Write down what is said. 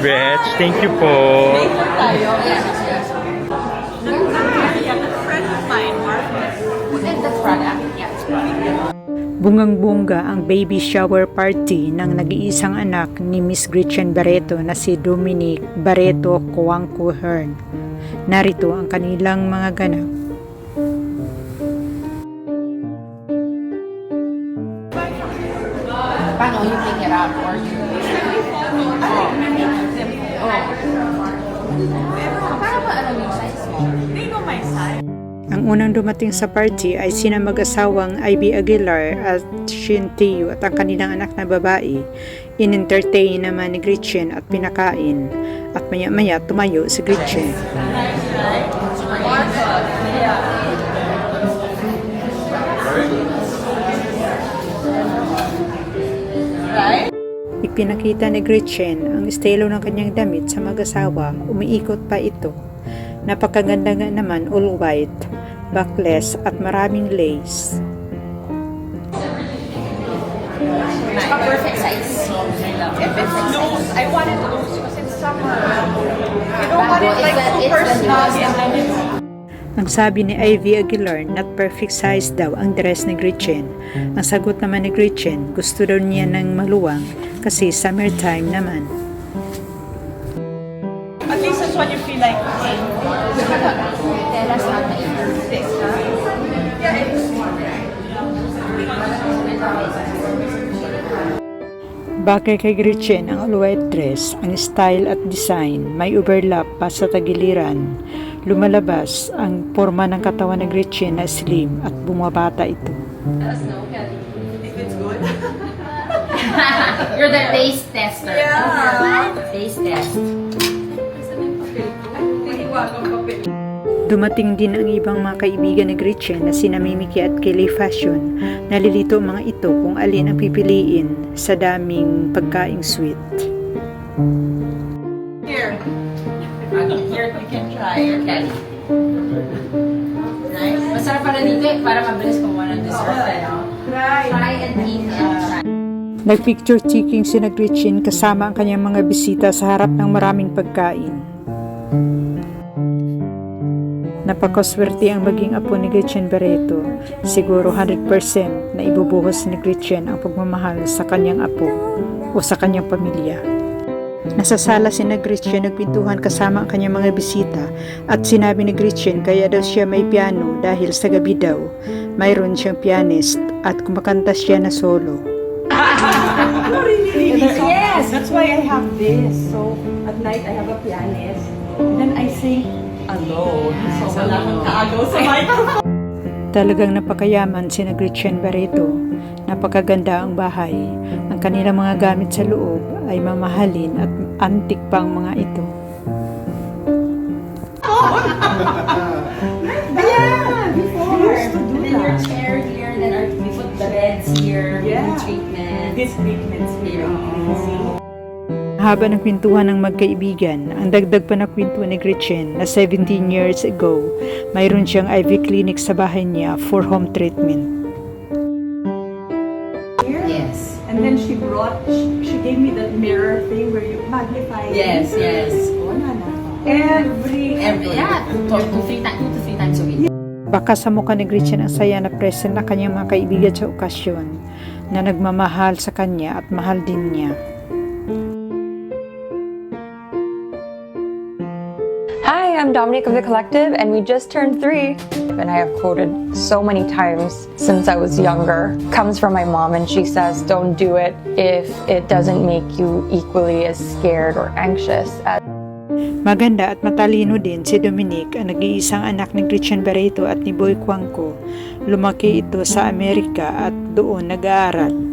Gretch. Thank you po. Bungang-bunga ang baby shower party ng nag-iisang anak ni Miss Gretchen Barreto na si Dominic Barreto Coangco Hearn. Narito ang kanilang mga ganap. Paano you pick it up or you... Ang unang dumating sa party ay sina mag-asawang Ivy Aguilar at Shin Teo at ang kanilang anak na babae. In-entertain naman ni Gretchen at pinakain. At maya-maya tumayo si Gretchen. Ipinakita ni Gretchen ang estilo ng kanyang damit sa mag-asawa. Umiikot pa ito. Napakaganda nga naman all white, backless at maraming lace. A perfect size. If it's loose, I want it loose because it's summer. I don't want it like super snug Ang sabi ni Ivy Aguilar, not perfect size daw ang dress ni Gretchen. Ang sagot naman ni Gretchen, gusto daw niya ng maluwang kasi summertime naman. What you feel like. Tell us how to eat. Bagay kay Gretchen ang all-white dress, ang style at design, may overlap pa sa tagiliran. Lumalabas ang forma ng katawan ni Gretchen na slim at bumabata ito. if it's good. You're the taste tester. Yeah. Taste test. Dumating din ang ibang mga kaibigan ni Gretchen na sina Mimiki at Kelly Fashion. Nalilito ang mga ito kung alin ang pipiliin sa daming pagkaing sweet. Here. Here, you can try candy. Nice. Masarap pala dito eh, para mabilis kumuha ng dessert. Ano? Try. Try and eat try. Nagpicture taking si na Gretchen kasama ang kanyang mga bisita sa harap ng maraming pagkain. Napakaswerte ang maging apo ni Gretchen Barreto. Siguro 100% na ibubuhos ni Gretchen ang pagmamahal sa kanyang apo o sa kanyang pamilya. Nasasala si na Gretchen nagpintuhan kasama ang kanyang mga bisita at sinabi ni Gretchen kaya daw siya may piano dahil sa gabi daw mayroon siyang pianist at kumakanta siya na solo. Yes. That's why I have this. So, at night, I have a pianist. And then I sing alone. So, wala akong kaagaw sa microphone. Talagang napakayaman si na Gretchen Barreto. Napakaganda ang bahay. Ang kanilang mga gamit sa loob ay mamahalin at antik pa ang mga ito. yeah, before. We used to do And then your that. chair here, then our, we put the beds here, Yeah. treatment. This treatments here. See? Haba ng kwentuhan ng magkaibigan, ang dagdag pa na kwento ni Gretchen na 17 years ago, mayroon siyang IV clinic sa bahay niya for home treatment. Yes. And then she brought, she, she gave me that mirror thing where you magnify. Yes, yes. Oh, na, na. Every, Every, yeah, two, two, three times, two to three times a week. Baka sa mukha ni Gretchen ang saya na present ng kanyang mga kaibigan sa okasyon na nagmamahal sa kanya at mahal din niya. I'm Dominic of the Collective, and we just turned three. And I have quoted so many times since I was younger. Comes from my mom, and she says, Don't do it if it doesn't make you equally as scared or anxious as. Maganda at matalino din si Dominic ang nag-iisang anak ni Gretchen Barreto at ni Boy Cuangco. Lumaki ito sa Amerika at doon nag-aaral.